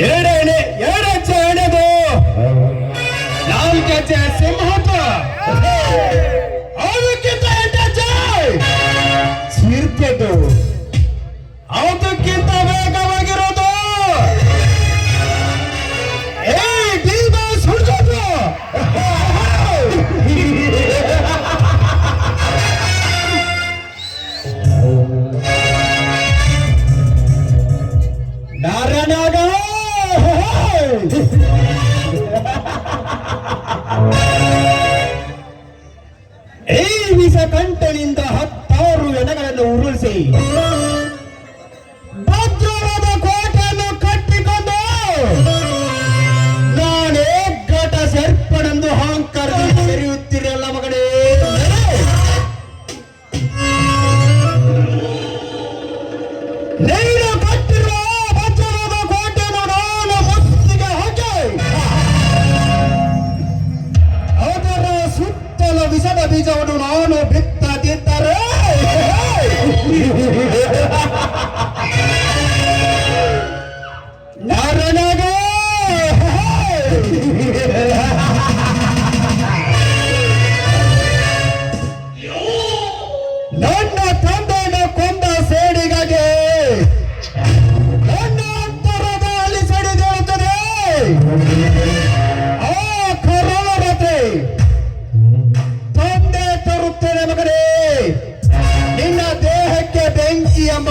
ಎರಡೆಣೆ ಎರಡಚ್ಚ ಎಣೆದು ನಾಲ್ಕಚ್ಚ ಸಿಂಹತ್ವ ಈ ವಿಷ ಕಂಠನಿಂದ ತರುತ್ತೇನೆ ಮಗನೇ ನಿನ್ನ ದೇಹಕ್ಕೆ ಬೆಂಕಿ ಎಂಬ